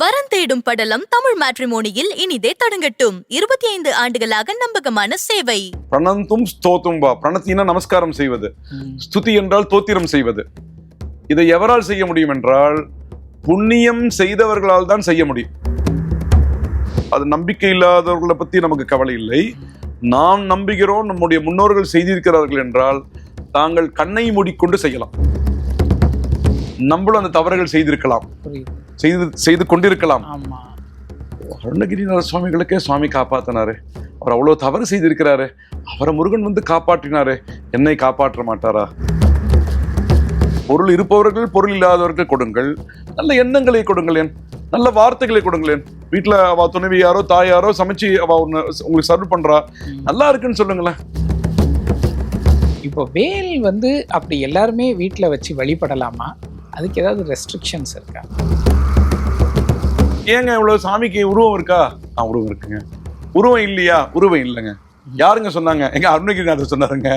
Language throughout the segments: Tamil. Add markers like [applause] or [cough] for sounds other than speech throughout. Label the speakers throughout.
Speaker 1: வரன் தேடும் படலம் தமிழ் மேட்ரிமோனியில் இனிதே தொடங்கட்டும். இருபத்தி ஐந்து ஆண்டுகளாக நம்பகமான சேவை.
Speaker 2: பிரணந்தும் ஸ்தோத்தும் வா. பிரணத்தினா நமஸ்காரம் செய்வது. ஸ்துதி என்றால் தோத்திரம் செய்வது. இதை எவரால் செய்ய முடியும் என்றால் புண்ணியம் செய்தவர்களால் தான் செய்ய முடியும். அது நம்பிக்கை இல்லாதவர்களை பத்தி நமக்கு கவலை இல்லை. நாம் நம்புகிறோம் நம்முடைய முன்னோர்கள் செய்திருக்கிறார்கள் என்றால் தாங்கள் கண்ணை மூடிக்கொண்டு செய்யலாம். நம்மளும் அந்த தவறுகள் செய்திருக்கலாம். செய்து செய்து கொண்டிருக்கலாம்.
Speaker 3: ஆமா.
Speaker 2: அருணகிரிநாத சுவாமிகளுக்கே சுவாமி காப்பாத்தினாரு. அவர் அவ்வளவு தவறு செய்திருக்கிறாரு. அவரை முருகன் வந்து காப்பாற்றினாரு. என்னை காப்பாற்ற மாட்டாரா? பொருள் இருப்பவர்கள் பொருள் இல்லாதவர்கள் கொடுங்கள். நல்ல எண்ணங்களை கொடுங்களேன். நல்ல வார்த்தைகளை கொடுங்களேன். வீட்டுல அவ துணைவி யாரோ தாயாரோ சமைச்சு அவ ஒண்ணு உங்களுக்கு சர்வ் பண்றா. நல்லா இருக்குன்னு சொல்லுங்களேன்.
Speaker 3: இப்போ வேல் வந்து அப்படி எல்லாருமே வீட்டில் வச்சு வழிபடலாமா? அதுக்கு ஏதாவது ரெஸ்ட்ரிக்ஷன்ஸ் இருக்கா?
Speaker 2: ஏங்க இவ்வளவு சாமிக்கு உருவம் இருக்கா? ஆ உருவம் இருக்குங்க. உருவம் இல்லையா? உருவம் இல்லைங்க. யாருங்க சொன்னாங்க? எங்க அருணகிரிநாதர் சொன்னாருங்க.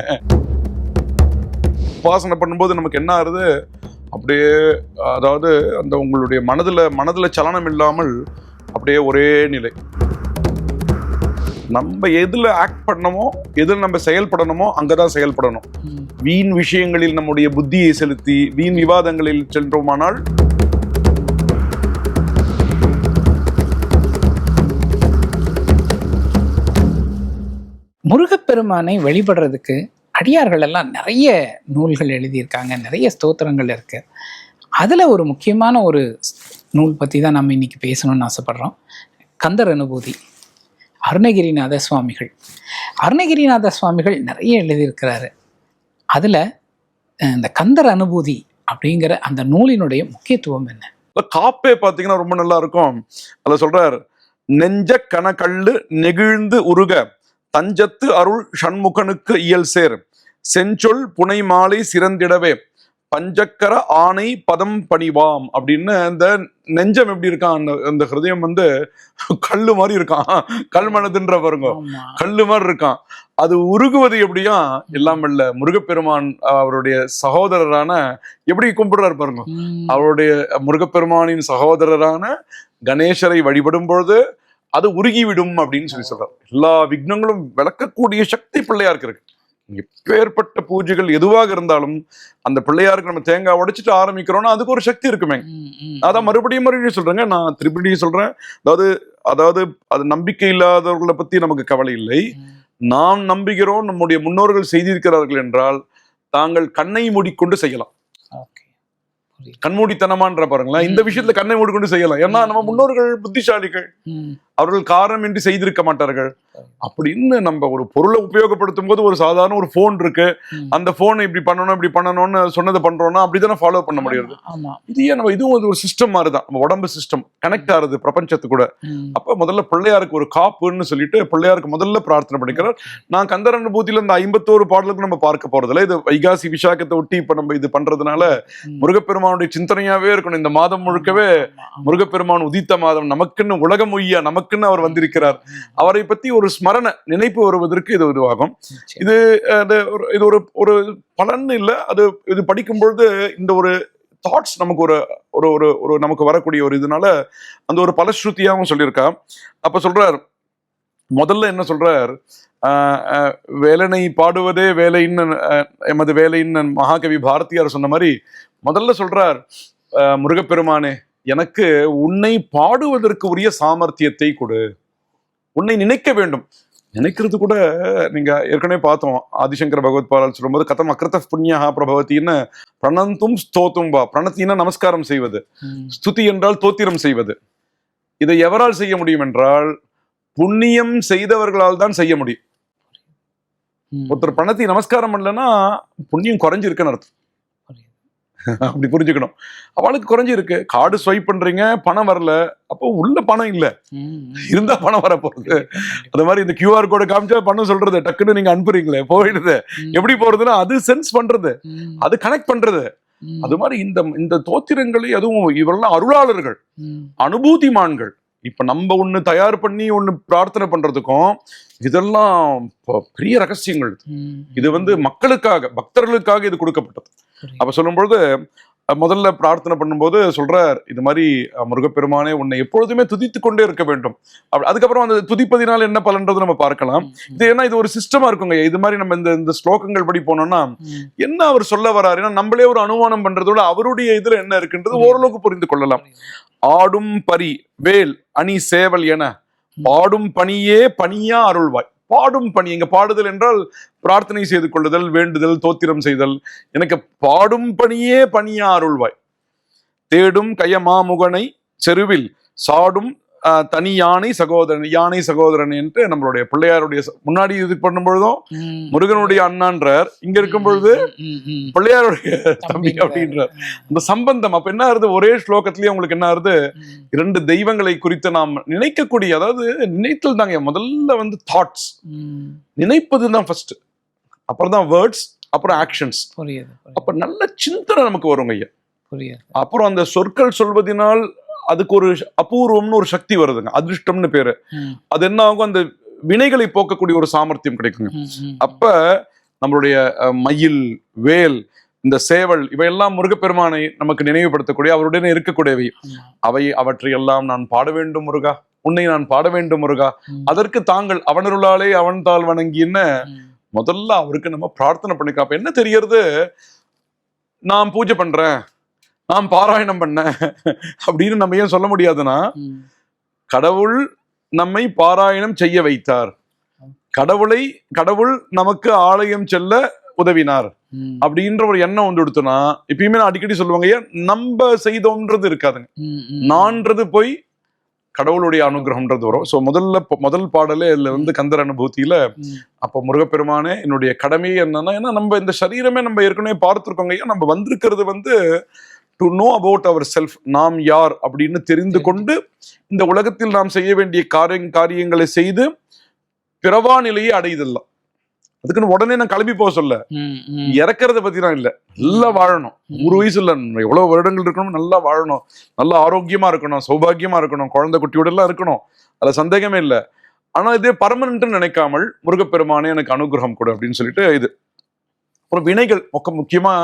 Speaker 2: உபாசனை பண்ணும்போது நமக்கு என்ன ஆகுது அப்படியே அதாவது அந்த உங்களுடைய மனதுல மனதுல சலனம் இல்லாமல் அப்படியே ஒரே நிலை. நம்ம எதுல ஆக்ட் பண்ணணுமோ எதுல நம்ம செயல்படணுமோ அங்கதான் செயல்படணும்.
Speaker 3: ம்.
Speaker 2: வீண் விஷயங்களில் நம்முடைய புத்தியை செலுத்தி வீண் விவாதங்களில் சென்றோமானால்
Speaker 3: முருகப்பெருமானை வழிபடுறதுக்கு அடியார்கள் எல்லாம் நிறைய நூல்கள் எழுதியிருக்காங்க நிறைய ஸ்தோத்திரங்கள் இருக்கு. அதில் ஒரு முக்கியமான ஒரு நூல் பற்றி தான் நம்ம இன்னைக்கு பேசணும்னு ஆசைப்படுறோம். கந்தர் அனுபூதி அருணகிரிநாத சுவாமிகள். அருணகிரிநாத சுவாமிகள் நிறைய எழுதியிருக்கிறாரு. அதில் இந்த கந்தர் அனுபூதி அப்படிங்கிற அந்த நூலினுடைய முக்கியத்துவம் என்ன?
Speaker 2: காப்பே பார்த்தீங்கன்னா ரொம்ப நல்லா இருக்கும். அதில் சொல்றார் நெஞ்ச கனகள்ளு நெகிழ்ந்து உருக தஞ்சத்து அருள் ஷண்முகனுக்கு இயல் சேர். செஞ்சொல் புனை மாலை சிறந்திடவே. பஞ்சக்கர ஆணை பதம் பணிவாம். அப்படின்னு இந்த நெஞ்சம் எப்படி இருக்கான்? அந்த அந்த ஹிருதயம் வந்து கல்லு மாதிரி இருக்கான். கல் மனதுன்ற பாருங்க. கல்லு மாதிரி இருக்கான். அது உருகுவது எப்படியா? எல்லாம் இல்ல. முருகப்பெருமான் அவருடைய சகோதரரான எப்படி கும்பிடுறாரு பாருங்க. அவருடைய முருகப்பெருமானின் சகோதரரான கணேசரை வழிபடும் பொழுது அது உருகிவிடும் அப்படின்னு சொல்லி சொல்றார். எல்லா விக்னங்களும் விளக்கக்கூடிய சக்தி பிள்ளையாருக்கு இருக்கு. எப்பேற்பட்ட பூஜைகள் எதுவாக இருந்தாலும் அந்த பிள்ளையாருக்கு நம்ம தேங்காய் உடைச்சிட்டு ஆரம்பிக்கிறோம்னா அதுக்கு ஒரு சக்தி இருக்குமே. அதான் மறுபடியும் மறுபடியும் சொல்றேங்க. நான் திருப்படியும் சொல்றேன். அதாவது அதாவது அது நம்பிக்கை இல்லாதவர்களை பத்தி நமக்கு கவலை இல்லை. நாம் நம்புகிறோம். நம்முடைய முன்னோர்கள் செய்திருக்கிறார்கள் என்றால் தாங்கள் கண்ணை மூடிக்கொண்டு செய்யலாம். கண்மூடித்தனமான்ற பாருங்களேன். இந்த. விஷயத்துல கண்ணை மூடிக்கொண்டு செய்யலாம். ஏன்னா நம்ம முன்னோர்கள் புத்திசாலிகள். அவர்கள் காரணமின்றி செய்திருக்க மாட்டார்கள். அப்படின்னு நம்ம ஒரு பொருளை உபயோகப்படுத்தும் போது ஒரு சாதாரண ஒரு போன் இருக்கு. அந்த போனை இப்படி பண்ணணும் இப்படி பண்ணணும்னு சொன்னதை பண்றோம்னா அப்படித்தானே ஃபாலோ பண்ண முடியாது இது ஏன் நம்ம இதுவும் ஒரு- சிஸ்டம் மாதிரி தான் நம்ம உடம்பு சிஸ்டம் கனெக்ட் ஆகுது பிரபஞ்சத்து கூட. அப்ப முதல்ல பிள்ளையாருக்கு ஒரு காப்புன்னு சொல்லிட்டு பிள்ளையாருக்கு முதல்ல பிரார்த்தனை பண்ணிக்கிறார். நான் கந்தர் அனுபூதியில இந்த ஐம்பத்தோரு பாடலுக்கு நம்ம பார்க்க போறதில்ல. இது வைகாசி விசாகத்தை ஒட்டி இப்ப நம்ம இது பண்றதுனால. முருகப்பெருமானுடைய சிந்தனையாவே இருக்கணும். இந்த மாதம் முழுக்கவே. முருகப்பெருமான் உதித்த மாதம். நமக்குன்னு உலகம் உய்யா நமக்குன்னு அவர் வந்திருக்கிறார். அவரை பத்தி ஒரு ஸ்மரண நினைப்பு வருவதற்கு இது
Speaker 3: நிச்சயம்.
Speaker 2: இது ஒரு இது ஒரு ஒரு பலன் இல்ல அது இது படிக்கும் பொழுது இந்த ஒரு தாட்ஸ் நமக்கு ஒரு ஒரு ஒரு ஒரு நமக்கு வரக்கூடிய ஒரு இதனால அந்த ஒரு பலஸ்ருதியாகவும் சொல்லியிருக்கா. அப்ப சொல்றார் முதல்ல என்ன சொல்றார்? ஆஹ் வேலனை பாடுவதே வேலைன்னு எமது வேலைன்னு மகாகவி பாரதியார் சொன்ன மாதிரி முதல்ல சொல்றார் ஆஹ் முருகப்பெருமானே எனக்கு உன்னை பாடுவதற்கு உரிய சாமர்த்தியத்தை கொடு. உன்னை நினைக்க வேண்டும். நினைக்கிறது கூட நீங்க ஏற்கனவே பார்த்தோம். ஆதிசங்கர பகவத் பாலால் சொல்லும்போது கதம் அக்கிருத்த புண்ணியா பிரபவத்தின்னு பிரணந்தும் ஸ்தோத்தும் வா. பிரணத்தினா நமஸ்காரம் செய்வது. ஸ்துதி என்றால் தோத்திரம் செய்வது. இதை எவரால் செய்ய முடியும் என்றால் புண்ணியம் செய்தவர்களால் தான் செய்ய முடியும். ஒருத்தர் பணத்தை நமஸ்காரம் பண்ணலன்னா புண்ணியம் குறைஞ்சிருக்குன்னு அர்த்தம். அப்படி புரிஞ்சுக்கணும். அவளுக்கு குறைஞ்சிருக்கு கார்டு ஸ்வைப் பண்றீங்க பணம் வரல. அப்போ உள்ள பணம் இல்ல. இருந்தா பணம் வர போகுது
Speaker 3: கண்டிப்பா.
Speaker 2: அந்த மாதிரி இந்த கியூஆர் கோடு காமிச்சா பணம் சொல்றது. டக்குன்னு நீங்க அனுப்புறீங்களே போயிடுது. எப்படி போறதுன்னா அது சென்ஸ் பண்றது. அது கனெக்ட் பண்றது. அது மாதிரி இந்த இந்த தோத்திரங்களை அதுவும் இவரெல்லாம் அருளாளர்கள். அனுபூதிமான்கள். இப்ப நம்ம ஒண்ணு தயார் பண்ணி ஒண்ணு பிரார்த்தனை பண்றதுக்கும் இதெல்லாம் பெரிய ரகசியங்கள் இது. வந்து மக்களுக்காக பக்தர்களுக்காக இது கொடுக்கப்பட்டது. அப்ப சொல்லும்பொழுது முதல்ல பிரார்த்தனை பண்ணும்போது சொல்றார் இது மாதிரி முருகப்பெருமானே உன்னை எப்பொழுதுமே துதித்து கொண்டே இருக்க வேண்டும். அதுக்கப்புறம் அந்த துதிப்பதினால் என்ன பலன்றது நம்ம பார்க்கலாம். இது ஏன்னா இது ஒரு சிஸ்டமா இருக்குங்க. இது மாதிரி நம்ம இந்த இந்த ஸ்லோகங்கள் படி போனோம்னா. என்ன அவர் சொல்ல வராரு? ஏன்னா நம்மளே ஒரு அனுமானம் பண்றதோட அவருடைய இதுல என்ன இருக்குன்றது ஓரளவுக்கு புரிந்து கொள்ளலாம். ஆடும் பரி வேல் அணி சேவல் என. பாடும் பணியே பணியா அருள்வாய். பாடும் பணி. எங்க பாடுதல் என்றால் பிரார்த்தனை செய்து கொள்ளுதல் வேண்டுதல் தோத்திரம் செய்தல். எனக்கு பாடும் பணியே பணியா அருள்வாய் தேடும் கயமாமுகனை செருவில் சாடும் தனி யானை சகோதரன் யானை சகோதரன் என்று நம்மளுடைய பிள்ளையாருடைய முன்னாடி இது பண்ணும் பொழுதும். முருகனுடைய அண்ணான்றார். இங்க இருக்கும் பொழுது. பிள்ளையாருடைய தம்பி. அப்படின்றார். அந்த சம்பந்தம் அப்ப என்ன ஆறுது? ஒரே ஸ்லோகத்திலேயே உங்களுக்கு என்ன ஆறுது. இரண்டு தெய்வங்களை குறித்து நாம் நினைக்கக்கூடிய அதாவது நினைத்தல் தாங்க முதல்ல வந்து தாட்ஸ். நினைப்பது தான் ஃபர்ஸ்ட் அப்புறம் தான் வேர்ட்ஸ் அப்புறம் ஆக்ஷன்ஸ்
Speaker 3: புரியுது
Speaker 2: அப்ப நல்ல சிந்தனை நமக்கு வருங்க ஐயா.
Speaker 3: புரியுது.
Speaker 2: அப்புறம் அந்த சொற்கள் சொல்வதனால் அதுக்கு ஒரு அபூர்வம்னு ஒரு சக்தி வருதுங்க அதிர்ஷ்டம்னு பேரு. அது என்ன ஆகும் அந்த வினைகளை போக்கக்கூடிய ஒரு சாமர்த்தியம் கிடைக்குங்க. அப்ப நம்மளுடைய மயில் வேல் இந்த சேவல் இவையெல்லாம் முருகப்பெருமானை நமக்கு நினைவுபடுத்தக்கூடிய அவருடனே இருக்கக்கூடியவை. அவை அவற்றையெல்லாம் நான் பாட வேண்டும் முருகா உன்னை நான் பாட வேண்டும் முருகா. அதற்கு தாங்கள் அவனருளாலே அவன் தாள் வணங்கின்னு. முதல்ல அவருக்கு நம்ம பிரார்த்தனை பண்ணிக்கலாம் அப்ப என்ன தெரியறது நான் பூஜை பண்றேன் நான் பாராயணம் பண்ணேன் அப்படின்னு நம்ம ஏன் சொல்ல முடியாதுன்னா. கடவுள் நம்மை பாராயணம் செய்ய வைத்தார் கடவுளை கடவுள் நமக்கு ஆலயம் செல்ல உதவினார். அப்படின்ற ஒரு எண்ணம் வந்து எடுத்தோம்னா எப்பயுமே நான் அடிக்கடி சொல்லுவாங்க ஐயா நம்ம செய்தோன்றது இருக்காதுங்க. நான்றது போய் கடவுளுடைய அனுகிரகம்ன்றது வரும் ஸோ முதல்ல முதல் பாடலே இதுல வந்து கந்தர் அனுபூதியில. அப்போ முருகப்பெருமானே என்னுடைய கடமை என்னன்னா ஏன்னா நம்ம இந்த சரீரமே நம்ம ஏற்கனவே பார்த்துருக்கோங்க ஐயா நம்ம வந்திருக்கிறது வந்து to know about our self நாம் யார் அப்படின்னு தெரிந்து கொண்டு இந்த உலகத்தில் நாம் செய்ய வேண்டிய காரிய காரியங்களை செய்து பிறவா நிலையை அடைதல்லாம் அதுக்குன்னு உடனே நான் கிளம்பி போக சொல்ல. இறக்கறத பத்திலாம் இல்ல. நல்லா வாழணும். நூறு வயசு இல்ல. எவ்வளவு வருடங்கள் இருக்கணும் நல்லா வாழணும். நல்லா ஆரோக்கியமா இருக்கணும் சௌபாகியமா இருக்கணும் குழந்தை குட்டியோட எல்லாம் இருக்கணும். அதுல சந்தேகமே இல்ல. ஆனா இதே பர்மனன்ட்னு நினைக்காமல் முருகப்பெருமானே எனக்கு அனுகிரகம் கொடு அப்படின்னு சொல்லிட்டு இது. அப்புறம் வினைகள் மொக்க முக்கியமா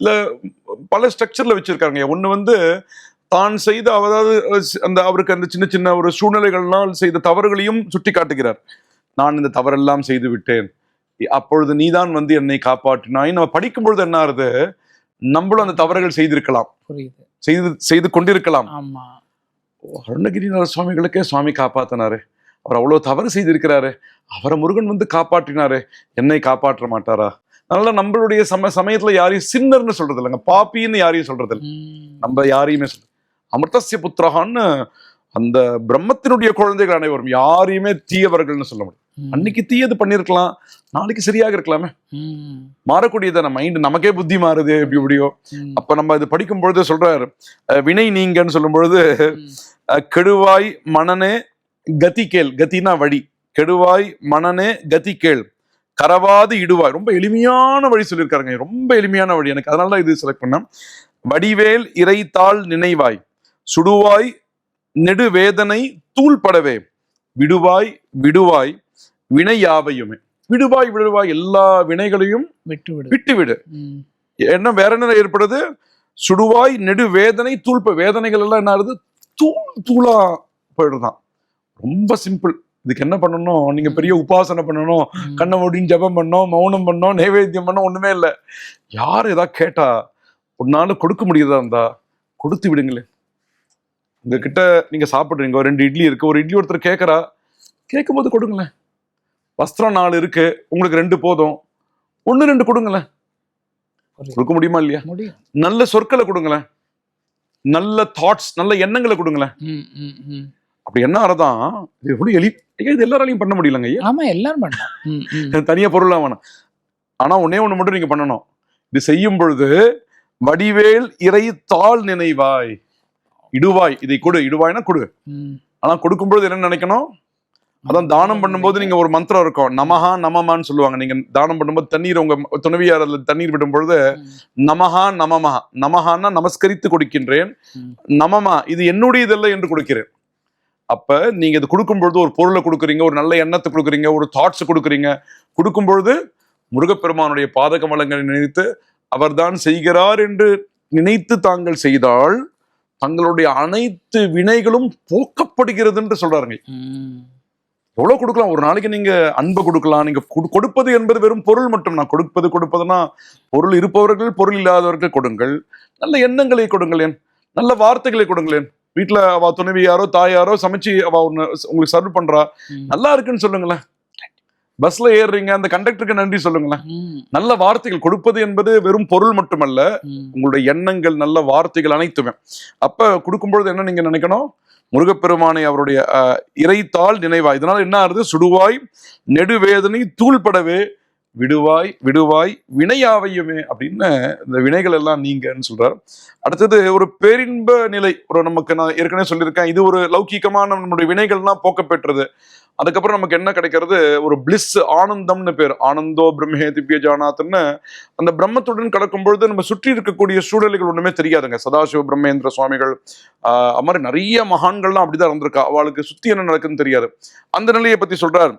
Speaker 2: இல்ல பல ஸ்ட்ரக்சர்ல வச்சிருக்காங்க. ஒண்ணு வந்து தான் செய்த அதாவது அந்த அவருக்கு அந்த சின்ன சின்ன ஒரு சூழ்நிலைகள்னால் செய்த தவறுகளையும் சுட்டி காட்டுகிறார். நான் இந்த தவறெல்லாம் செய்து விட்டேன். அப்பொழுது நீதான் வந்து என்னை காப்பாற்றினாய். நம்ம படிக்கும் பொழுது என்ன ஆகுது நம்மளும் அந்த தவறுகள் செய்திருக்கலாம்.
Speaker 3: புரியுது.
Speaker 2: செய்து செய்து கொண்டிருக்கலாம். அருணகிரிநாத சுவாமிகளுக்கே சுவாமி காப்பாத்தினாரு. அவர் அவ்வளவு தவறு செய்திருக்கிறாரு. அவரை முருகன் வந்து காப்பாற்றினாரு. என்னை காப்பாற்ற மாட்டாரா? அதனால நம்மளுடைய சம சமயத்துல யாரையும் சின்னர்னு சொல்றது இல்லைங்க. பாப்பின்னு யாரையும் சொல்றது இல்லை. நம்ம யாரையுமே சொல்ல அமிர்தசிய புத்திரகான்னு அந்த பிரம்மத்தினுடைய குழந்தைகள் அனைவரும் யாரையுமே தீயவர்கள்னு சொல்ல முடியும். அன்னைக்கு தீயது பண்ணிருக்கலாம். நாளைக்கு சரியாக இருக்கலாமே.
Speaker 3: ம்.
Speaker 2: மாறக்கூடியதான மைண்ட் நமக்கே புத்தி மாறுது எப்படி எப்படியோ.
Speaker 3: ம்.
Speaker 2: அப்ப நம்ம இது படிக்கும் பொழுது சொல்றாரு வினை நீங்கன்னு சொல்லும் பொழுது கெடுவாய் மனனே கதி கேள். கதினா வழி. கெடுவாய் மனனே கதி கேள். கரவாது இடுவாய். ரொம்ப எளிமையான வழி சொல்லியிருக்காருங்க. ரொம்ப எளிமையான வழி. எனக்கு அதனால தான் இது செலக்ட் பண்ணேன். வடிவேல் இறைத்தாள் நினைவாய். சுடுவாய் நெடுவேதனை தூள்படவே. விடுவாய் விடுவாய் வினை யாவையுமே. விடுவாய் விடுவாய் எல்லா வினைகளையும்
Speaker 3: விட்டு விடு
Speaker 2: விட்டுவிடு.
Speaker 3: ம்.
Speaker 2: என்ன வேற என்ன ஏற்படுது? சுடுவாய் நெடு வேதனை தூள்ப வேதனைகள் எல்லாம் என்ன ஆகுது தூள் தூளா போயிடுதான். ரொம்ப சிம்பிள் இதுக்கு என்ன பண்ணணும்? நீங்க பெரிய உபாசனை பண்ணணும். கண்ணை மூடின்னு ஜெபம் பண்ணோம் மௌனம் பண்ணோம் நைவேத்தியம் பண்ணோம் ஒண்ணுமே இல்லை. யார் ஏதாவது கேட்டா உன்னால கொடுக்க முடியுதா இருந்தா கொடுத்து விடுங்களேன் உங்ககிட்ட நீங்க சாப்பிடுறீங்க ஒரு ரெண்டு இட்லி இருக்கு. ஒரு இட்லி ஒருத்தர் கேட்கறா கேட்கும்போது கொடுங்களேன். வஸ்திரம் நாலு இருக்கு உங்களுக்கு ரெண்டு போதும். ஒண்ணு ரெண்டு கொடுங்களேன். கொடுக்க முடியுமா இல்லையா? நல்ல சொற்களை கொடுங்களேன். நல்ல தாட்ஸ் நல்ல எண்ணங்களை கொடுங்களேன். அப்படி என்ன அர்த்தம்? இது எவ்வளவு எளி இது எல்லாராலையும் பண்ண முடியலங்க ஐயா.
Speaker 3: ஆமா எல்லாரும் பண்ணலாம்.
Speaker 2: தனியா பொருளா வேணாம். ஆனா ஒண்ணே ஒண்ணு மட்டும் நீங்க பண்ணணும். இது செய்யும் பொழுது வடிவேல் இறை தாள் நினைவாய். இடுவாய் இதை கொடு இடுவாய்னா கொடு. ஆனா கொடுக்கும் பொழுது என்ன நினைக்கணும்? அதான் தானம் பண்ணும்போது நீங்க ஒரு மந்திரம் இருக்கும். நமஹா நமமான்னு சொல்லுவாங்க. நீங்க தானம் பண்ணும்போது தண்ணீர் உங்க துணைவியார் அதுல தண்ணீர் விடும் பொழுது. நமஹா நமமஹா. நமஹான்னா நமஸ்கரித்து கொடுக்கின்றேன். நமமா இது என்னுடையதல்ல என்று கொடுக்கிறேன். அப்ப நீங்க இது கொடுக்கும் பொழுது ஒரு பொருளை கொடுக்குறீங்க ஒரு நல்ல எண்ணத்தை கொடுக்குறீங்க ஒரு தாட்ஸ் கொடுக்குறீங்க. கொடுக்கும் பொழுது முருகப்பெருமானுடைய பாதக மலங்களை நினைத்து அவர்தான் செய்கிறார் என்று நினைத்து தாங்கள் செய்தால் தங்களுடைய அனைத்து வினைகளும் போக்கப்படுகிறது என்று சொல்றாருங்க. எவ்வளவு கொடுக்கலாம்? ஒரு நாளைக்கு நீங்க அன்பை கொடுக்கலாம். நீங்க கொடு- கொடுப்பது என்பது வெறும் பொருள் மட்டும். நான் கொடுப்பது கொடுப்பதுன்னா பொருள் இருப்பவர்கள் பொருள் இல்லாதவர்கள் கொடுங்கள். நல்ல எண்ணங்களை கொடுங்களேன். நல்ல வார்த்தைகளை கொடுங்களேன். வீட்டுல அவ துணைவி யாரோ தாயாரோ சமைச்சு அவ ஒண்ணு உங்களுக்கு சர்வ் பண்றா. நல்லா இருக்குன்னு சொல்லுங்களேன். பஸ்ல ஏறுறீங்க அந்த கண்டக்டருக்கு நன்றி சொல்லுங்களேன். நல்ல வார்த்தைகள் கொடுப்பது என்பது வெறும் பொருள் மட்டுமல்ல. உங்களுடைய எண்ணங்கள் நல்ல வார்த்தைகள் அனைத்துமே. அப்ப கொடுக்கும்பொழுது என்ன நீங்க நினைக்கணும்? முருகப்பெருமானை அவருடைய இறைத்தாள் நினைவாய் இதனால என்ன ஆகுது சுடுவாய் நெடுவேதனை தூள்படவே விடுவாய் விடுவாய் வினையாவையுமே அப்படின்னு இந்த வினைகள் எல்லாம் நீங்கன்னு சொல்றார். அடுத்தது ஒரு பேரின்ப நிலை ஒரு நமக்கு நான் ஏற்கனவே சொல்லியிருக்கேன். இது ஒரு லௌகீகமான நம்முடைய வினைகள்லாம் போக்க பெற்றது அதுக்கப்புறம் நமக்கு என்ன கிடைக்கிறது? ஒரு பிளிஸ் ஆனந்தம்னு பேர். ஆனந்தோ பிரம்மே திவ்ய ஜானாத்னு அந்த பிரம்மத்துடன் கடக்கும் பொழுது நம்ம சுற்றி இருக்கக்கூடிய சூழல்கள் ஒண்ணுமே தெரியாதுங்க. சதாசிவ பிரம்மேந்திர சுவாமிகள் ஆஹ் அது மாதிரி நிறைய மகான்கள்லாம் அப்படிதான் இருந்திருக்கா. அவளுக்கு சுத்தி என்ன நடக்குன்னு தெரியாது. அந்த நிலையை பத்தி சொல்றார்.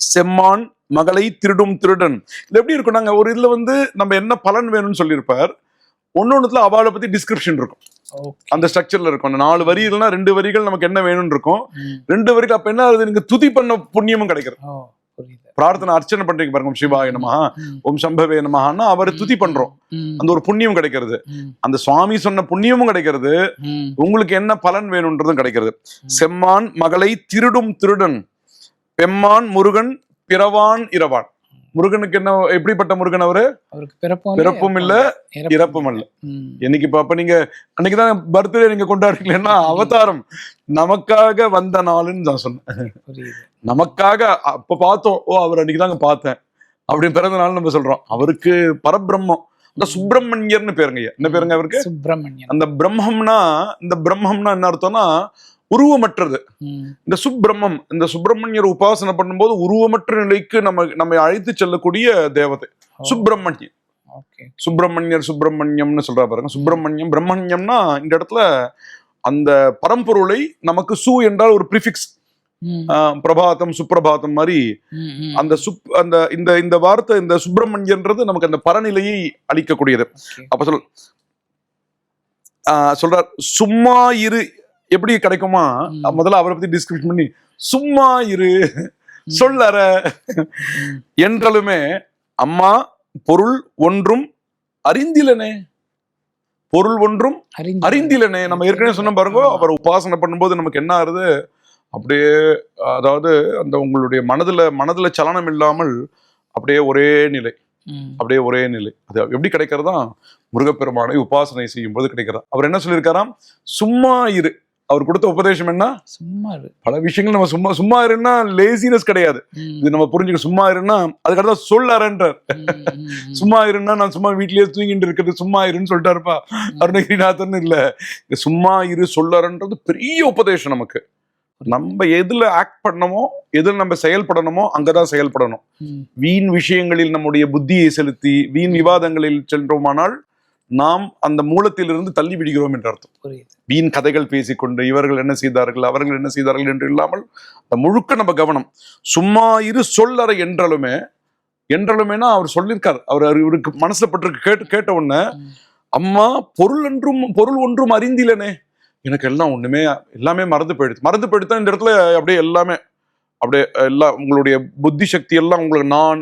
Speaker 2: செம்மான் மகளை திருடும் திருடன். இது எப்படி இருக்கும் நாங்க ஒரு இதுல வந்து நம்ம என்ன பலன் வேணும்னு சொல்லியிருப்பார். ஒன்னொன்னுல அவளை பத்தி டிஸ்கிரிப்ஷன் இருக்கும். அந்த ஸ்ட்ரக்சர்ல இருக்கும். அந்த நாலு வரிகள்னா ரெண்டு வரிகள் நமக்கு என்ன வேணும்னு இருக்கும். ரெண்டு வரிகள் அப்ப என்ன ஆகுது? நீங்க துதி பண்ண புண்ணியமும் கிடைக்கிறது பிரார்த்தனை அர்ச்சனை பண்றீங்க பாருங்க. சிவாய நமஹா. ஓம் சம்பவே நமஹான்னா அவரை துதி பண்றோம். அந்த ஒரு புண்ணியம் கிடைக்கிறது. அந்த சுவாமி சொன்ன புண்ணியமும் கிடைக்கிறது. உங்களுக்கு என்ன பலன் வேணும்ன்றதும் கிடைக்கிறது. செம்மான் மகளை திருடும் திருடன். பெம்மான் முருகன் பிறவான் இரவான். முருகனுக்கு என்ன எப்படிப்பட்ட முருகன் அவரு?
Speaker 3: அவருக்கு பிறப்பும்
Speaker 2: இல்ல இறப்பும் அல்ல
Speaker 3: ம்.
Speaker 2: என்னைக்கு இப்ப அப்ப நீங்க அன்னைக்குதான் பர்த்டே நீங்க கொண்டாடுறீங்களா அவதாரம். நமக்காக வந்த நாளுன்னு நான் சொன்னேன். நமக்காக அப்ப பார்த்தோம் ஓ அவர் அன்னைக்கு தாங்க பார்த்தேன். அப்படின்னு பிறந்த நாள் நம்ம சொல்றோம். அவருக்கு பரபிரம்மம். இந்த சுப்பிரமணியர்னு பேருங்க. என்ன பேருங்க அவருக்கு?
Speaker 3: சுப்பிரமணியன்
Speaker 2: அந்த பிரம்மம்னா இந்த பிரம்மம்னா என்ன அர்த்தம்னா உருவமற்றது. இந்த சுப்பிரம்மம் இந்த சுப்பிரமணியர் உபாசனை பண்ணும்போது உருவமற்ற நிலைக்கு நம்ம நம்மை அழைத்து செல்லக்கூடிய தேவதை
Speaker 3: ஓகே
Speaker 2: சுப்பிரமணியர் சுப்பிரமணியம்னு சொல்றா பாருங்க சுப்பிரமணியம் பிரம்மண்யம்னா இந்த இடத்துல அந்த பரம்பொருளை நமக்கு சு என்றால் ஒரு ப்ரிஃபிக்ஸ். பிரபாதம் சுப்பிரபாதம் மாதிரி. அந்த சுப் அந்த இந்த இந்த வார்த்தை இந்த சுப்பிரமணியன்றது நமக்கு அந்த பரநிலையை அளிக்கக்கூடியது. அப்ப சொல் ஆஹ் சொல்றார் சும்மா இரு எப்படி கிடைக்குமா. முதல்ல அவரை பத்தி டிஸ்கிரிப்ஷன் பண்ணி சும்மா இரு சொல்லற. என்றாலுமே அம்மா பொருள் ஒன்றும் அறிந்திலனே. பொருள் ஒன்றும்
Speaker 3: அறிந்து-
Speaker 2: அறிந்திலனே. நம்ம ஏற்கனவே சொன்ன பாருங்க. அவர் உபாசனை பண்ணும்போது நமக்கு என்ன ஆகுது அப்படியே அதாவது அந்த உங்களுடைய மனதுல மனதுல சலனம் இல்லாமல் அப்படியே ஒரே நிலை. அப்படியே ஒரே நிலை. அது எப்படி கிடைக்கிறதா? முருகப்பெருமானை உபாசனை செய்யும் போது கிடைக்கிறதா? அவர் என்ன சொல்லியிருக்காராம்? சும்மா இரு. அவர் கொடுத்த உபதேசம் என்ன
Speaker 3: சும்மா இரு.
Speaker 2: பல விஷயங்கள் நம்ம சும்மா சும்மா இருன்னா லேசினஸ் கிடையாது. இது நம்ம புரிஞ்சுக்க சும்மா இருன்னா அதுக்கடுத்த.
Speaker 3: ம். ம்.
Speaker 2: சும்மா இருன்னா நான் சும்மா வீட்லயே தூங்கிட்டு இருக்கிறது சும்மா இருன்னு சொல்லிட்டாருப்பா அருணகிரிநாதன் இல்ல சும்மா இரு சொல்லறன்றது பெரிய உபதேசம் நமக்கு நம்ம எதுல ஆக்ட் பண்ணணுமோ எதுல நம்ம செயல்படணுமோ அங்கதான் செயல்படணும். வீண் விஷயங்களில் நம்முடைய புத்தியை செலுத்தி வீண் விவாதங்களில் சென்றோமானால் நாம் அந்த மூலத்திலிருந்து தள்ளி விடுகிறோம் என்ற அர்த்தம். வீண் கதைகள் பேசிக்கொண்டு இவர்கள் என்ன செய்தார்கள் அவர்கள் என்ன செய்தார்கள் என்று இல்லாமல் அந்த முழுக்க நம்ம கவனம் சும்மா இரு சொல்லற என்றாலுமே என்றாலுமேனா அவர் சொல்லியிருக்கார். அவர் இவருக்கு மனசுல பட்டிருக்கு கேட்டு கேட்ட உடனே. அம்மா பொருள் என்றும் பொருள் ஒன்றும் அறிந்திலனே. எனக்கு எல்லாம் ஒண்ணுமே எல்லாமே மறந்து போயிடுது. மறந்து போயிடுதான் இந்த இடத்துல அப்படியே எல்லாமே அப்படியே எல்லாம் உங்களுடைய புத்தி சக்தி எல்லாம் உங்களுக்கு நான்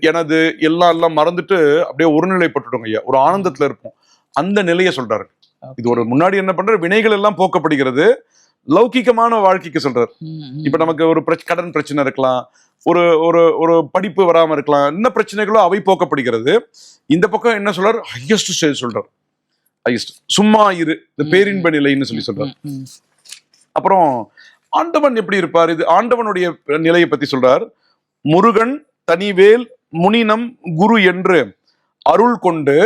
Speaker 2: எனது எல்லாம் எல்லாம் மறந்துட்டு அப்படியே ஒருநிலைப்பட்டுடுங்க ஐயா. ஒரு ஆனந்தத்துல இருப்போம். அந்த நிலையை சொல்றாரு. இது ஒரு முன்னாடி என்ன பண்ற வினைகள் எல்லாம் போக்கப்படுகிறது. லௌகிகமான வாழ்க்கைக்கு சொல்றாரு. இப்ப நமக்கு ஒரு கடன் பிரச்சனை இருக்கலாம். ஒரு ஒரு ஒரு படிப்பு வராம இருக்கலாம். என்ன பிரச்சனைகளோ அவை போக்கப்படுகிறது. இந்த பக்கம் என்ன சொல்றாரு? ஹையஸ்ட் ஸ்டேஜ் சொல்றாரு. ஹையஸ்ட் சும்மா இரு. இந்த பேரின்ப நிலைன்னு சொல்லி சொல்றாரு. அப்புறம் ஆண்டவன் எப்படி இருப்பார்? இது ஆண்டவனுடைய நிலையை பத்தி சொல்றார். முருகன் தனிவேல் முனினம் குரு என்று அருள் கொண்டு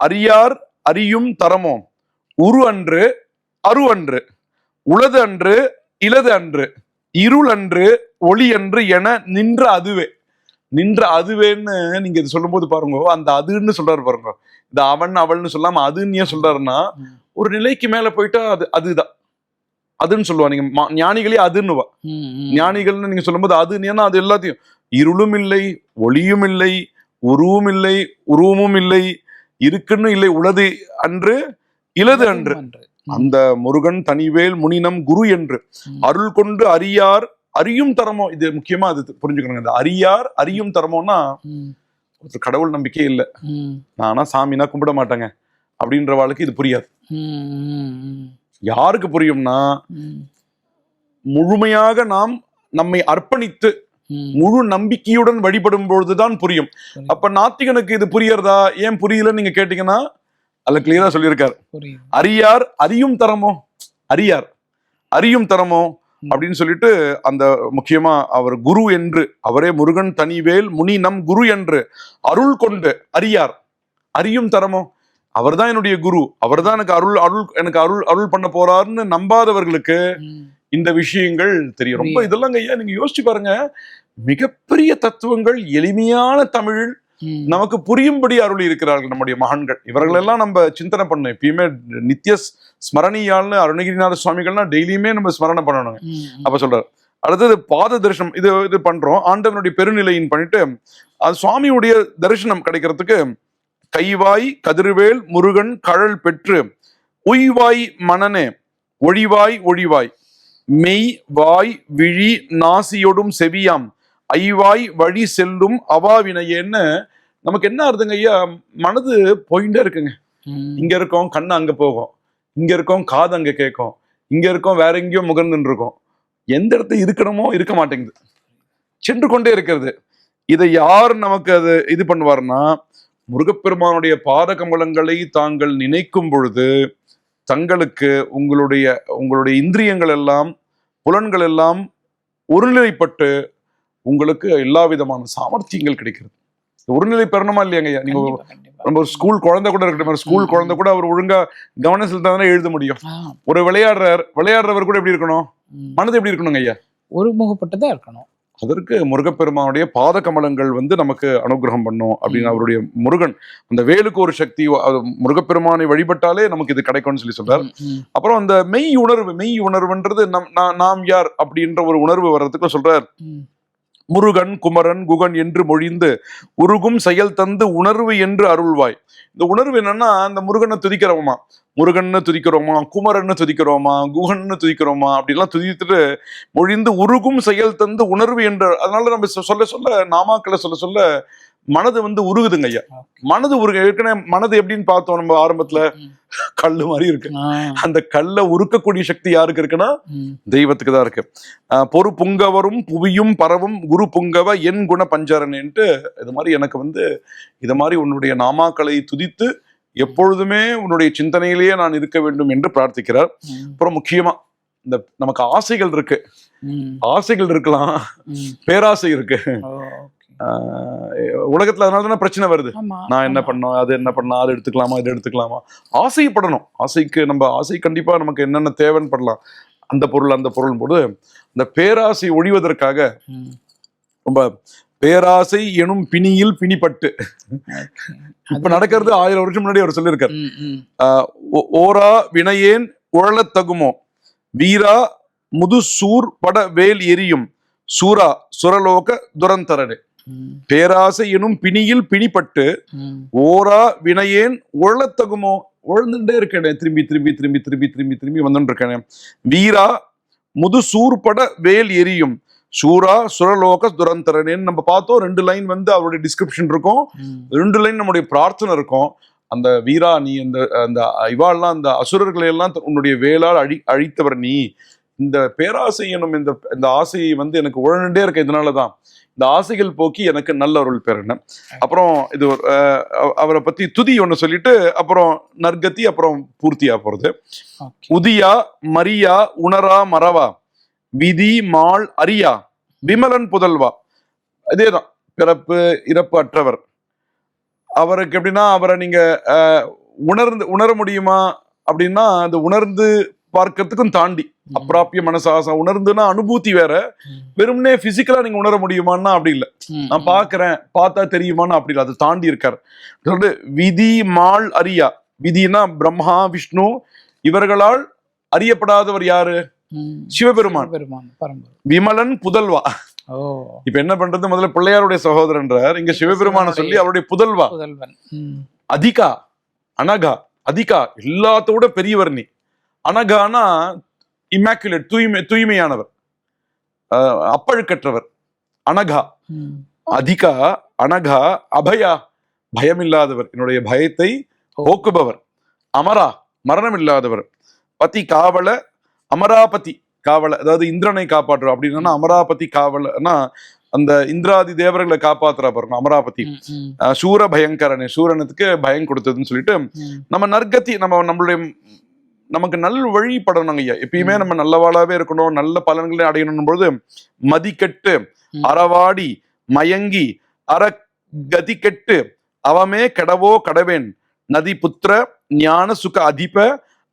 Speaker 2: அறியார் அறியும் தரமோ? உரு அன்று அரு அன்று உளது அன்று இலது அன்று இருள் அன்று ஒளி அன்று என நின்ற அதுவே. நின்ற அதுவேன்னு நீங்க இது சொல்லும்போது பாருங்க அந்த அதுன்னு சொல்றாரு பாருங்க. இந்த அவன் அவள்னு சொல்லாம அதுன்னு ஏன் சொல்றாருன்னா. ஒரு நிலைக்கு மேல போயிட்டா அது அதுதான். அதுன்னு சொல்லுவா. நீங்க ஞானிகளே அதுன்னுவா. ஞானிகள்னு நீங்க சொல்லும்போது அது ஏன்னா அது எல்லாத்தையும். இருளும் இல்லை ஒளியும் இல்லை உருவும் இல்லை உருவமும் இல்லை இருக்குன்னு இல்லை உளது அன்று. இலது அன்று அந்த முருகன் தனிவேல் முனினம் குரு என்று. அருள் கொண்டு அறியார் அறியும் தரமோ இது முக்கியமா அது புரிஞ்சுக்கணுங்க. இந்த அறியார் அறியும் தரமோன்னா
Speaker 3: ம்,
Speaker 2: ஒருத்தர் கடவுள் நம்பிக்கையே இல்லை. நானா சாமினா கும்பிட மாட்டேங்க. அப்படின்ற வாழ்க்கை இது புரியாது. யாருக்கு புரியும்னா முழுமையாக நாம் நம்மை அர்ப்பணித்து. முழு நம்பிக்கையுடன் வழிபடும் பொழுதுதான் புரியும். அப்ப நாத்திகனுக்கு இது புரியறதா? ஏன் புரியலன்னு நீங்க கேட்டீங்கன்னா அதுல கிளியரா சொல்லியிருக்காரு. அறியார் அறியும் தரமோ? அறியார். அறியும் தரமோ? அப்படின்னு சொல்லிட்டு அந்த முக்கியமா அவர் குரு என்று அவரே முருகன் தனிவேல் முனி நம் குரு என்று அருள் கொண்டு அறியார். அறியும் தரமோ? அவர்தான் என்னுடைய குரு. அவர்தான் எனக்கு அருள் அருள் எனக்கு அருள் அருள் பண்ண போறாருன்னு நம்பாதவர்களுக்கு இந்த விஷயங்கள் தெரியும். ரொம்ப. இதெல்லாம் ஐயா நீங்க யோசிச்சு பாருங்க. மிகப்பெரிய தத்துவங்கள் எளிமையான தமிழ். நமக்கு புரியும்படி அருளி இருக்கிறார்கள் நம்முடைய மகான்கள். இவர்களெல்லாம் நம்ம சிந்தனை பண்ணணும். எப்பயுமே நித்திய ஸ்மரணியால்னு அருணகிரிநாத சுவாமிகள்னா டெய்லியுமே நம்ம ஸ்மரணை பண்ணணுங்க.
Speaker 3: ம், ம்.
Speaker 2: அப்ப சொல்றாரு. அடுத்தது பாத தரிசனம். இது இது பண்றோம். ஆண்டவனுடைய பெருநிலையின் பண்ணிட்டு அது சுவாமியுடைய தரிசனம் கிடைக்கிறதுக்கு கைவாய் கதிர்வேல் முருகன் கழல் பெற்று உய்வாய் மனனே ஒழிவாய் ஒழிவாய். மெய் வாய் விழி நாசியொடும் செவியாம். ஐவாய் வழி செல்லும் அவாவினையேன்னு நமக்கு என்ன அர்த்தங்க ஐயா? மனது போயிட்டே இருக்குங்க. இங்க இருக்கோம் கண்ணு அங்க போகும். இங்க இருக்கோம் காது அங்க கேட்கும். இங்க இருக்கோம் வேற எங்கேயோ முகர்ந்துன்னு இருக்கோம் எந்த இடத்துல இருக்கணுமோ இருக்க மாட்டேங்குது. சென்று கொண்டே இருக்கிறது. இதை யார் நமக்கு அது இது பண்ணுவார்னா முருகப்பெருமானுடைய பாத கமலங்களை தாங்கள் நினைக்கும் பொழுது தங்களுக்கு உங்களுடைய உங்களுடைய இந்திரியங்கள் எல்லாம் புலன்கள் எல்லாம் ஒருநிலைப்பட்டு உங்களுக்கு எல்லா விதமான சாமர்த்தியங்கள் கிடைக்கிறது. ஒருநிலை பெறணுமா இல்லையாங்க நீங்க. நம்ம ஒரு ஸ்கூல் குழந்தை கூட இருக்கட்டும் ஸ்கூல்
Speaker 3: ம்.
Speaker 2: குழந்தை கூட அவர் ஒழுங்கா கவனம் செலுத்தாதானே எழுத முடியும். ஒரு விளையாடுறார் விளையாடுறவர் கூட எப்படி இருக்கணும். மனது எப்படி இருக்கணுங்க ஐயா?
Speaker 3: ஒருமுகப்பட்டுதான் இருக்கணும்.
Speaker 2: அதற்கு முருகப்பெருமானுடைய பாத கமலங்கள் வந்து நமக்கு அனுகிரகம் பண்ணும் அப்படின்னு. அவருடைய முருகன் அந்த வேலுக்கு ஒரு சக்தி முருகப்பெருமானை வழிபட்டாலே நமக்கு இது கிடைக்கும்னு சொல்லி சொல்றார். அப்புறம் அந்த மெய் உணர்வு மெய் உணர்வுன்றது நம் நாம் யார் அப்படின்ற ஒரு உணர்வு வர்றதுக்கு சொல்றார். முருகன் குமரன் குகன் என்று மொழிந்து உருகும் செயல் தந்து உணர்வு என்று அருள்வாய். இந்த உணர்வு என்னன்னா அந்த முருகனை துதிக்கிறோமா? முருகன்னு துதிக்கிறோமா? குமரன்னு துதிக்கிறோமா? குகன்னு துதிக்கிறோமா? அப்படிலாம் துதித்துட்டு மொழிந்து உருகும் செயல் தந்து உணர்வு என்று அதனால நம்ம சொ- சொல்ல சொல்ல நாமாக்களை சொல்ல சொல்ல மனது வந்து உருகுதுங்க ஐயா. மனது உருக ஏற்கனவே மனது எப்படின்னு பார்த்தோம் நம்ம ஆரம்பத்துல. கல்லு மாதிரி இருக்கு. அந்த கல்லை உருக்கக்கூடிய சக்தி யாருக்கு இருக்குன்னா. தெய்வத்துக்கு தான் இருக்கு. பொறு புங்கவரும் புவியும் பரவும் குரு புங்கவ என் குண பஞ்சரன்ட்டு இது மாதிரி எனக்கு வந்து இது மாதிரி உன்னுடைய நாமாக்களை துதித்து எப்பொழுதுமே உன்னுடைய சிந்தனையிலேயே நான் இருக்க வேண்டும் என்று பிரார்த்திக்கிறார். அப்புறம் முக்கியமா இந்த நமக்கு ஆசைகள் இருக்கு. ஆசைகள் இருக்கலாம். பேராசை இருக்கு. உலகத்துல அதனால தானே பிரச்சனை வருது. நான் என்ன. பண்ணோம் அது என்ன பண்ணலாம் அது எடுத்துக்கலாமா இது எடுத்துக்கலாமா? ஆசைப்படணும். ஆசைக்கு நம்ம ஆசை கண்டிப்பா நமக்கு என்னென்ன தேவைன்னு படலாம். அந்த பொருள் அந்த பொருள் போது அந்த பேராசை ஒழிவதற்காக. ரொம்ப பேராசை எனும் பிணியில் பிணிப்பட்டு. இப்ப நடக்கிறது ஆயிரம் வருஷம் முன்னாடி அவர் சொல்லியிருக்காரு. ஓரா வினையேன் உழலத் தகுமோ? வீரா முது சூர் பட வேல் எரியும். சூரா சுரலோக துரந்தரனே பேராசை எனும் பிணியில் பிணிப்பட்டு. ஓரா வினையேன் உழத்தகுமோ உழந்துட்டே இருக்கேனே. திரும்பி திரும்பி திரும்பி திரும்பி திரும்பி திரும்பி வந்துட்டு இருக்கேனே வீரா முது சூர்பட வேல் எரியும். சூரா சுரலோக துரந்தரனேன்னு நம்ம பார்த்தோம் ரெண்டு லைன் வந்து அவருடைய டிஸ்கிரிப்ஷன் இருக்கும். ரெண்டு லைன் நம்முடைய பிரார்த்தனை இருக்கும். அந்த வீரா நீ அந்த அந்த இவாள்லாம் அந்த அசுரர்களை எல்லாம் உன்னுடைய வேளால் அழி அழித்தவர் நீ. இந்த பேராசை எனும் இந்த இந்த ஆசையை வந்து எனக்கு உழண்டுட்டே இருக்க இதனாலதான். இந்த ஆசைகள் போக்கி எனக்கு நல்ல அருள் பெறன. அப்புறம் இது ஒரு, அவரை பத்தி துதி ஒண்ணு சொல்லிட்டு அப்புறம் நற்கத்தி அப்புறம் பூர்த்தியா போறது. உதியா மரியா உணரா மறவா. விதி மாள் அரியா. விமலன் புதல்வா. அதேதான் பிறப்பு இறப்பு அற்றவர். அவருக்கு எப்படின்னா அவரை நீங்க உணர்ந்து உணர முடியுமா? அப்படின்னா அது உணர்ந்து பார்க்கறதுக்கும் தாண்டி
Speaker 3: ம்.
Speaker 2: அப்பிராப்பிய மனசாசா உணர்ந்துன்னா அனுபூதி வேற. வெறுமனே பிசிக்கலா நீங்க உணர முடியுமான்னா அப்படி இல்ல. நான். பாக்குறேன் பார்த்தா தெரியுமான்னு அப்படி இல்லை. அது தாண்டி இருக்காரு. விதி மாள் அரியா விதினா பிரம்மா விஷ்ணு. இவர்களால் அறியப்படாதவர் யாரு. சிவபெருமான். விமலன் புதல்வா. இப்ப என்ன பண்றது? முதல்ல பிள்ளையாருடைய சகோதரன்றார். இங்க சிவபெருமான சொல்லி அவருடைய புதல்வா. அதிகா அனகா அதிகா எல்லாத்தோட பெரியவர் நீ. அனகானா இம்மாக்குலேட் தூய்மை தூய்மையானவர். அப்பழுக்கற்றவர். அனகா. அதிகா அனகா அபயா பயமில்லாதவர். என்னுடைய பயத்தை போக்குபவர். அமரா மரணம் இல்லாதவர் பதி காவல அமராபதி காவல அதாவது இந்திரனை காப்பாற்றுற அப்படின்னா அமராபதி காவலனா அந்த இந்திராதி தேவர்களை காப்பாத்துற பாருங்க அமராபதி. சூர பயங்கரனே சூரனுக்கு பயம் கொடுத்ததுன்னு சொல்லிட்டு. நம்ம நற்கத்தி நம்ம நம்மளுடைய நமக்கு நல் வழிபடணும் ஐயா எப்பயுமே. நம்ம நல்லவாளாவே இருக்கணும் நல்ல பலன்களை அடையணும் பொழுது மதிக்கெட்டு. அறவாடி மயங்கி அற கதி கெட்டு அவமே கடவோ கடவேன் நதி புத்திர ஞான சுக அதிப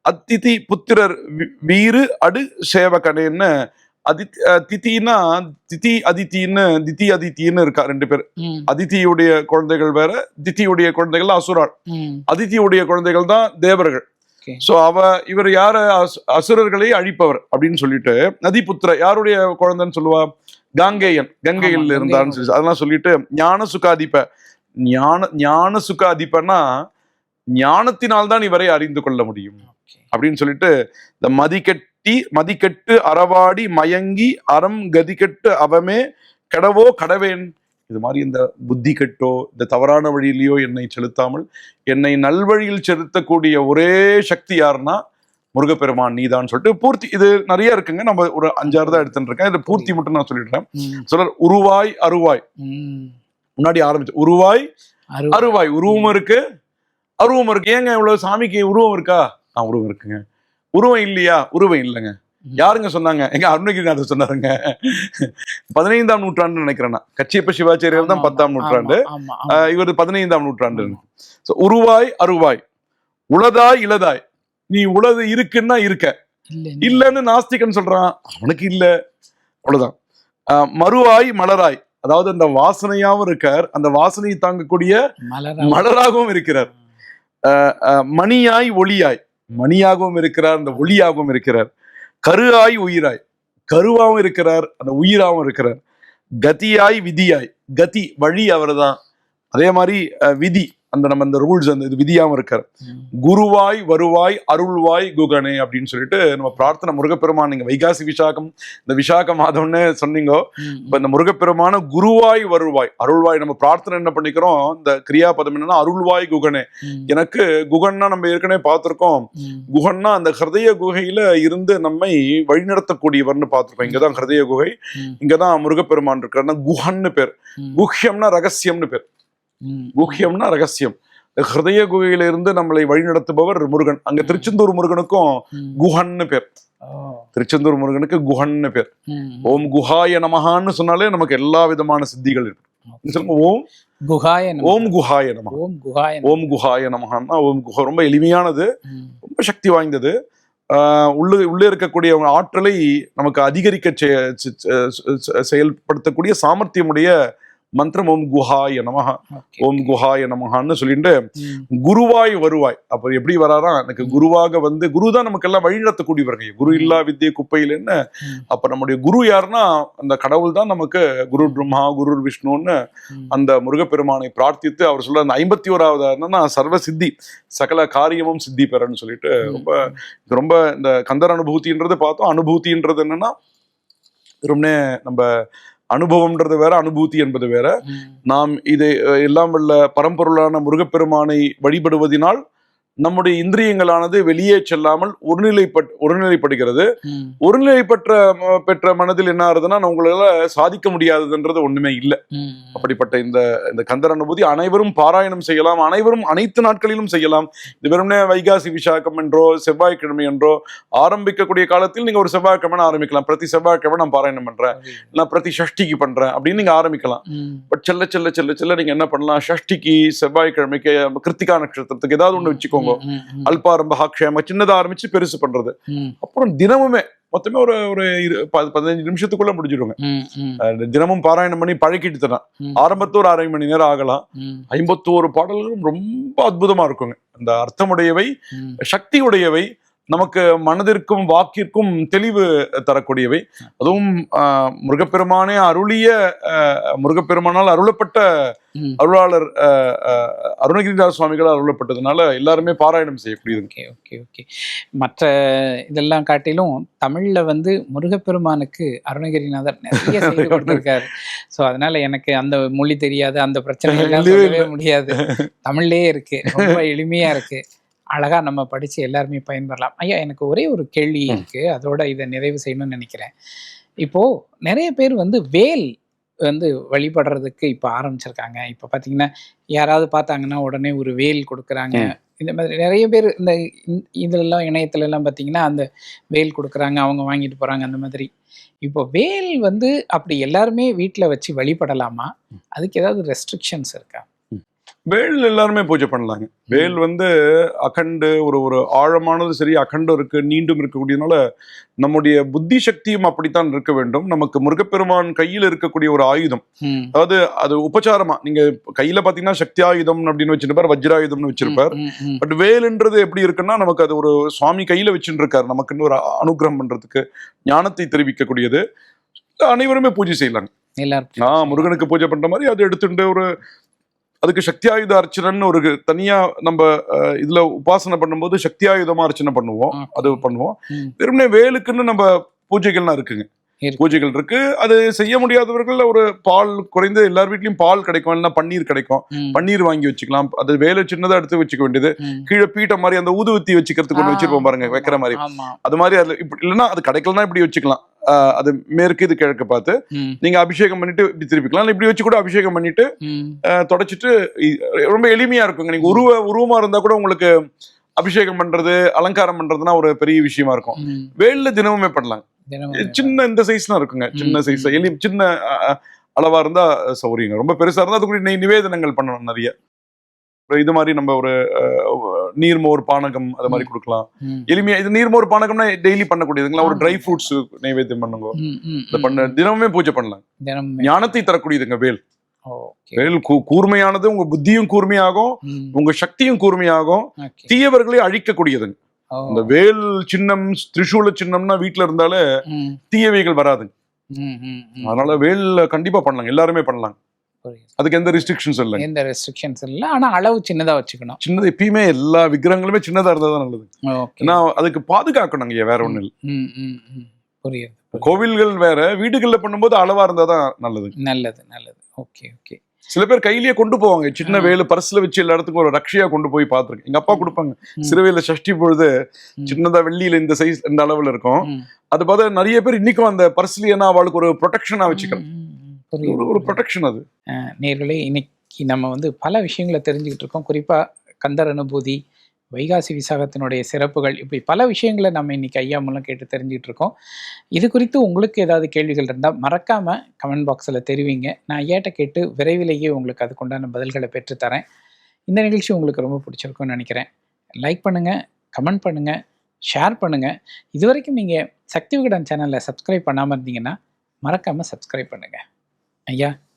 Speaker 2: அத்திதி புத்திரர் வீறு அடு சேவகனேன்னு அதி திதினா திதி அதித்தின்னு திதி அதித்தின்னு இருக்கா ரெண்டு பேர் அதித்தியுடைய குழந்தைகள் வேற திதியுடைய குழந்தைகள் அசுராள்
Speaker 3: ம்.
Speaker 2: அதித்தியுடைய குழந்தைகள் தான் தேவர்கள் சோ அவ இவர் யார? அசு- அசுரர்களை அழிப்பவர் அப்படின்னு சொல்லிட்டு நதிபுத்திர யாருடைய குழந்தைன்னு சொல்லுவா? காங்கேயன். கங்கையில் இருந்தான்னு சொல்லி அதெல்லாம் சொல்லிட்டு ஞான சுகாதிப ஞான ஞான சுகாதிபன்னா ஞானத்தினால்தான் இவரை அறிந்து கொள்ள முடியும். அப்படின்னு சொல்லிட்டு இந்த மதிக்கெட்டி மதிக்கெட்டு அறவாடி மயங்கி அறம் கதிக்கெட்டு அவமே கடவோ கடவேன் இது மாதிரி இந்த புத்தி கெட்டோ இந்த தவறான வழியிலையோ என்னை செலுத்தாமல் என்னை நல்வழியில் செலுத்தக்கூடிய ஒரே சக்தி யாருன்னா முருகப்பெருமான் நீதான் சொல்லிட்டு பூர்த்தி இது நிறைய இருக்குங்க. நம்ம ஒரு அஞ்சாறு தான் எடுத்துட்டு இருக்கேன். இது பூர்த்தி மட்டும் நான் சொல்லிடுறேன். சொல்ற உருவாய் அருவாய். முன்னாடி ஆரம்பிச்சு உருவாய்
Speaker 3: அருவ-
Speaker 2: அருவாய். உருவம் இருக்கு அருவம் இருக்கு. ஏங்க இவ்வளவு சாமிக்கு உருவம் இருக்கா? ஆ உருவம் இருக்குங்க. உருவம் இல்லையா? உருவம் இல்லைங்க. யாருங்க சொன்னாங்க? எங்க அருணகிரிநாதர் சொன்னாருங்க. பதினைந்தாம் நூற்றாண்டு நினைக்கிறேன் நான். கச்சியப்ப சிவாச்சாரியர் தான் பத்தாம் நூற்றாண்டு. இவர் பதினைந்தாம் நூற்றாண்டு உருவாய் அருவாய். உளதாய் இளதாய். நீ உளது இருக்குன்னா இருக்க.
Speaker 3: இல்ல,
Speaker 2: இல்லைன்னு நாஸ்திகன் சொல்றான். அவனுக்கு இல்ல. அவ்வளவுதான். மறுவாய் மலராய். அதாவது அந்த வாசனையாவும் இருக்கார். அந்த வாசனையை தாங்கக்கூடிய
Speaker 3: மலரா-
Speaker 2: மலராகவும் இருக்கிறார். மணியாய் ஒளியாய். மணியாகவும் இருக்கிறார். அந்த ஒளியாகவும் இருக்கிறார். கருவாய் உயிராய். கருவாகவும் இருக்கிறார் அந்த உயிராகவும் இருக்கிறார். கதியாய் விதியாய். கதி வழி அவர்தான். அதே மாதிரி விதி. அந்த நம்ம அந்த ரூல்ஸ் அந்த இது விதியாகவும் இருக்கார். குருவாய் வருவாய் அருள்வாய் குகனே அப்படின்னு சொல்லிட்டு நம்ம பிரார்த்தனை முருகப்பெருமான் நீங்க வைகாசி விசாகம் இந்த விசாக மாதம்னு சொன்னீங்கோ இப்ப இந்த முருகப்பெருமான குருவாய் வருவாய் அருள்வாய் நம்ம பிரார்த்தனை என்ன பண்ணிக்கிறோம்? இந்த கிரியாபதம் என்னன்னா அருள்வாய் குகனே. எனக்கு குகன்னா நம்ம ஏற்கனவே பார்த்திருக்கோம். குகன்னா அந்த ஹிருதய குகையில இருந்து நம்மை வழிநடத்தக்கூடியவர்னு பார்த்திருக்கோம். இங்கதான் ஹிருதய குகை இங்கதான் முருகப்பெருமான் இருக்காருன்னா குஹன்னு பேர். குஹ்யம்னா ரகசியம்னு பேர். குஹ்யம்னா ரகசியம். ஹிருதய குகையில இருந்து நம்மளை வழிநடத்துபவர் முருகன். அங்க திருச்செந்தூர் முருகனுக்கும். குஹன்னு பேர். திருச்செந்தூர் முருகனுக்கு குஹன்னு பேர். ஓம் குஹாய நமஹான்னு சொன்னாலே நமக்கு எல்லா விதமான சித்திகள் இருக்கு ஓம். ஓம் குஹாய நம
Speaker 3: ஓம் நமः.
Speaker 2: ஓம் குஹாய நமஹான்னா ஓம் குஹா ரொம்ப எளிமையானது ரொம்ப சக்தி வாய்ந்தது. உள்ளே உள்ளே இருக்கக்கூடிய ஆற்றலை நமக்கு அதிகரிக்க செயல்படுத்தக்கூடிய சாமர்த்தியமுடைய மந்திரம் ஓம் குஹாய நமஹ. ஓம் குஹாய நமஹான்னு சொல்லிட்டு குருவாய் வருவாய். அப்ப எப்படி வராரா? எனக்கு குருவாக வந்து குரு தான் நமக்கு எல்லாம் வழிநடத்தக்கூடியவர்கள் குரு இல்லா வித்தியை குப்பையில் என்ன? அப்ப நம்முடைய குரு யாருன்னா அந்த கடவுள் தான் நமக்கு குரு பிரம்மா குரு விஷ்ணுன்னு. அந்த முருகப்பெருமானை பிரார்த்தித்து அவர் சொல்ற அந்த ஐம்பத்தி ஓராவது என்னன்னா சர்வ சித்தி சகல காரியமும் சித்தி பெறன்னு சொல்லிட்டு ரொம்ப ரொம்ப இந்த கந்தர் அனுபூதின்றது பார்த்தோம். அனுபூதின்றது என்னன்னா ரொம்ப நம்ம அனுபவம்ன்றது வேற அனுபூதி என்பது வேற. நாம் இதை எல்லாம் வல்ல பரம்பொருளான முருகப்பெருமானை வழிபடுவதினால் நம்முடைய இந்திரியங்களானது வெளியே செல்லாமல் ஒருநிலைப்பட் ஒருநிலைப்படுகிறது. ஒருநிலைப்பற்ற பெற்ற மனதில் என்ன ஆகுதுன்னா உங்களால சாதிக்க முடியாததுன்றது ஒண்ணுமே இல்லை. அப்படிப்பட்ட இந்த இந்த கந்தர் அனுபூதி அனைவரும் பாராயணம் செய்யலாம். அனைவரும் அனைத்து நாட்களிலும் செய்யலாம். இது வெறுமனே வைகாசி விசாகம் என்றோ செவ்வாய்க்கிழமை என்றோ ஆரம்பிக்கக்கூடிய காலத்தில் நீங்க ஒரு செவ்வாய்க்கிழமை ஆரம்பிக்கலாம். பிரதி செவ்வாய்க்கிழமை நான் பாராயணம் பண்றேன். நான் பிரதி ஷஷ்டிக்கு பண்றேன் அப்படின்னு நீங்க ஆரம்பிக்கலாம். பட் செல்ல செல்ல செல்ல செல்ல நீங்க என்ன பண்ணலாம்? ஷஷ்டிக்கு செவ்வாய்க்கிழமைக்கு கிருத்திகா நட்சத்திரத்துக்கு ஏதாவது ஒண்ணு வச்சுக்கோங்க.
Speaker 3: ம், ம், ம்,
Speaker 2: அல்பாரம்ப ஹாக்ஷேம சின்னதா ஆரம்பிச்சு பெருசு பண்றது. அப்புறம் தினமுமே மொத்தமே ஒரு ஒரு பதினஞ்சு நிமிஷத்துக்குள்ள முடிஞ்சிடுங்க. தினமும் பாராயணம் பண்ணி பழக்கிட்டு தரேன். ஆரம்பத்து ஒரு அரை மணி நேரம் ஆகலாம். ஐம்பத்தோரு பாடல்களும் ரொம்ப அற்புதமா இருக்குங்க. அந்த அர்த்தமுடையவை சக்தி உடையவை நமக்கு மனதிற்கும் வாக்கிற்கும் தெளிவு தரக்கூடியவை. அதுவும் முருகப்பெருமானே அருளிய முருகப்பெருமானால் அருளப்பட்ட. அருளாளர் அருணகிரிநாத சுவாமிகளால் அருளப்பட்டதுனால எல்லாருமே பாராயணம் செய்யக்கூடியது
Speaker 3: ஓகே ஓகே ஓகே. மற்ற இதெல்லாம் காட்டிலும் தமிழ்ல வந்து முருகப்பெருமானுக்கு அருணகிரிநாதர் நிறைய செய்து [laughs] கொடுத்திருக்காரு. ஸோ அதனால எனக்கு அந்த மொழி தெரியாது அந்த பிரச்சனை முடியாது. தமிழ்லயே இருக்கு ரொம்ப எளிமையா இருக்கு. அழகா நம்ம படிச்சு எல்லாருமே பயன்பெறலாம் ஐயா எனக்கு ஒரே ஒரு கேள்வி
Speaker 2: ம்.
Speaker 3: இருக்கு. அதோட இதை நிறைவு செய்யணும்னு நினைக்கிறேன். இப்போ நிறைய பேர் வந்து வேல் வந்து வழிபடுறதுக்கு இப்போ ஆரம்பிச்சிருக்காங்க. இப்போ பார்த்தீங்கன்னா யாராவது பார்த்தாங்கன்னா உடனே ஒரு வேல் கொடுக்குறாங்க. இந்த மாதிரி நிறைய பேர் இந்த இந்த- இதுலலாம் இணையத்துல எல்லாம் பார்த்தீங்கன்னா அந்த வேல் கொடுக்குறாங்க அவங்க வாங்கிட்டு போறாங்க அந்த மாதிரி. இப்போ வேல் வந்து அப்படி எல்லாருமே வீட்டில் வச்சு வழிபடலாமா? அதுக்கு ஏதாவது ரெஸ்ட்ரிக்ஷன்ஸ் இருக்கா?
Speaker 2: வேல் எல்லாருமே பூஜை பண்ணலாங்க. வேல் வந்து அகண்டு ஒரு ஒரு ஆழமானது சரி அகண்டும் இருக்கு நீண்டும் இருக்கக்கூடியதுனால நம்முடைய புத்தி சக்தியும் அப்படித்தான் இருக்க வேண்டும். நமக்கு முருகப்பெருமான் கையில் இருக்கக்கூடிய ஒரு ஆயுதம். அதாவது அது உபச்சாரமா. நீங்க கையில பாத்தீங்கன்னா சக்தி ஆயுதம் அப்படின்னு வச்சிருப்பார் வஜ்ராயுதம்னு வச்சிருப்பார். பட் வேலுன்றது எப்படி இருக்குன்னா நமக்கு அது ஒரு சுவாமி கையில வச்சுட்டு இருக்காரு நமக்குன்னு ஒரு அனுகிரகம் பண்றதுக்கு ஞானத்தை தெரிவிக்கக்கூடியது. அனைவருமே பூஜை செய்யலாங்க.
Speaker 3: எல்லாரும்
Speaker 2: நான் முருகனுக்கு பூஜை பண்ற மாதிரி அதை எடுத்துட்டு ஒரு அதுக்கு சக்தி ஆயுத அர்ச்சனைன்னு ஒரு தனியா நம்ம இதுல உபாசனை பண்ணும்போது சக்தி ஆயுதமா அர்ச்சனை பண்ணுவோம். அது பண்ணுவோம். வெறுமனே வேலுக்குன்னு நம்ம பூஜைகள்லாம் இருக்குங்க
Speaker 3: இருக்கு.
Speaker 2: பூஜைகள் இருக்கு. அது செய்ய முடியாதவர்கள் ஒரு பால் குறைந்து எல்லார் வீட்லயும் பால் கிடைக்கும். இல்லைன்னா பன்னீர் கிடைக்கும். பன்னீர் வாங்கி வச்சுக்கலாம். அது வேலை சின்னதா எடுத்து வச்சுக்க வேண்டியது. கீழே பீட்ட மாதிரி அந்த ஊதுவத்தி வச்சுக்கிறதுக்கு ஒன்று வச்சிருப்போம் பாருங்க வைக்கிற மாதிரி. அது மாதிரி அதுல இப்படி இல்லைன்னா அது கிடைக்கலன்னா இப்படி வச்சுக்கலாம். அது மேற்கு இது கிழக்கு பார்த்து. நீங்க அபிஷேகம் பண்ணிட்டு இப்படி திருப்பிக்கலாம் இல்ல இப்படி வச்சு கூட அபிஷேகம் பண்ணிட்டு தொடச்சிட்டு ரொம்ப எளிமையா இருக்குங்க. நீங்க உருவ உருவமா இருந்தா கூட உங்களுக்கு அபிஷேகம் பண்றது அலங்காரம் பண்றதுனா ஒரு பெரிய விஷயமா இருக்கும். வேல்ல தினமுமே பண்ணலாம் சின்ன இந்த சைஸ்லாம் இருக்குங்க. சின்ன சைஸ். எலி சின்ன அளவா இருந்தா சௌரியங்க ரொம்ப பெருசா இருந்தா அதுக்குரிய நிவேதனங்கள் பண்ணணும் நிறைய. இது மாதிரி நம்ம ஒரு நீர்மோர் பானகம் அது மாதிரி கொடுக்கலாம். எளிமையா இது நீர்மோர் பானகம்னா டெய்லி பண்ணக்கூடியதுங்களா ஒரு. ட்ரை ஃப்ரூட்ஸ் நைவேத்தியம் பண்ணுங்க. இதை. பண்ண தினமுமே பூஜை பண்ணலாம். ஞானத்தை தரக்கூடியதுங்க வேல். வேல் கூர்மையானது உங்க புத்தியும் கூர்மையாகும். உங்க சக்தியும் கூர்மையாகும். தீயவர்களை அழிக்கக்கூடியதுங்க. இந்த வேல் சின்னம் திரிசூல சின்னம்னா வீட்டுல இருந்தாலே தீயவைகள்
Speaker 3: ம்.
Speaker 2: அதனால வேல் கண்டிப்பா பண்ணலாம் எல்லாருமே பண்ணலாம். அதுக்கு எந்த ரெஸ்ட்ரிக்ஷன்ஸ் இல்லை
Speaker 3: எந்த ரெஸ்ட்ரிக்ஷன்ஸ் இல்லை. ஆனா அளவு சின்னதா வச்சுக்கணும்.
Speaker 2: சின்னது எப்பயுமே எல்லா விக்கிரகங்களுமே சின்னதா இருந்தா தான் நல்லது. ஏன்னா அதுக்கு பாதுகாக்கணுங்க. ஐயா, வேற ஒண்ணு இல்லை.
Speaker 3: புரியுது.
Speaker 2: கோவில்கள் வேற வீடுகள்ல பண்ணும்போது அளவா இருந்தா தான் நல்லது
Speaker 3: நல்லது நல்லது. Okay okay.
Speaker 2: சில பேர் கையிலேயே கொண்டு போவாங்க சின்ன. வேலு பர்ஸ்ல வச்சு எல்லா இடத்துக்கும் ஒரு ரக்ஷையா கொண்டு போய் பார்த்திருக்கேன் எங்க அப்பா கொடுப்பாங்க. சிறுவையில சஷ்டி பொழுது. சின்னதா வெள்ளியில இந்த சைஸ் இந்த அளவுல இருக்கும். அது பார்த்தா நிறைய பேர் இன்னைக்கும் அந்த பர்ஸ்லயே அவளுக்கு ஒரு ப்ரொடெக்ஷனா வச்சுக்கலாம்
Speaker 3: ம், ம், ம். புரியுது,
Speaker 2: ஒரு-. ப்ரொடெக்ஷன் அது
Speaker 3: நேர்களே இன்னைக்கு நம்ம வந்து பல விஷயங்களை தெரிஞ்சுக்கிட்டு இருக்கோம் குறிப்பாக கந்தர் அனுபூதி வைகாசி விசாகத்தினுடைய சிறப்புகள் இப்படி பல விஷயங்களை நம்ம இன்னைக்கு ஐயா மூலம் கேட்டு தெரிஞ்சுக்கிட்டு இருக்கோம். இது குறித்து உங்களுக்கு ஏதாவது கேள்விகள் இருந்தால் மறக்காமல் கமெண்ட் பாக்ஸில் தெரிவிங்க. நான் ஐயாட்ட கேட்டு விரைவிலேயே உங்களுக்கு அதுக்குண்டான பதில்களை பெற்றுத்தரேன் இந்த நிகழ்ச்சி உங்களுக்கு ரொம்ப பிடிச்சிருக்கும்னு நினைக்கிறேன். லைக் பண்ணுங்கள் கமெண்ட் பண்ணுங்கள் ஷேர் பண்ணுங்கள் இது வரைக்கும் நீங்கள் சக்தி விகடன் சேனலை சப்ஸ்கிரைப் பண்ணாமல் இருந்தீங்கன்னா மறக்காமல் சப்ஸ்கிரைப் பண்ணுங்கள் ஐயா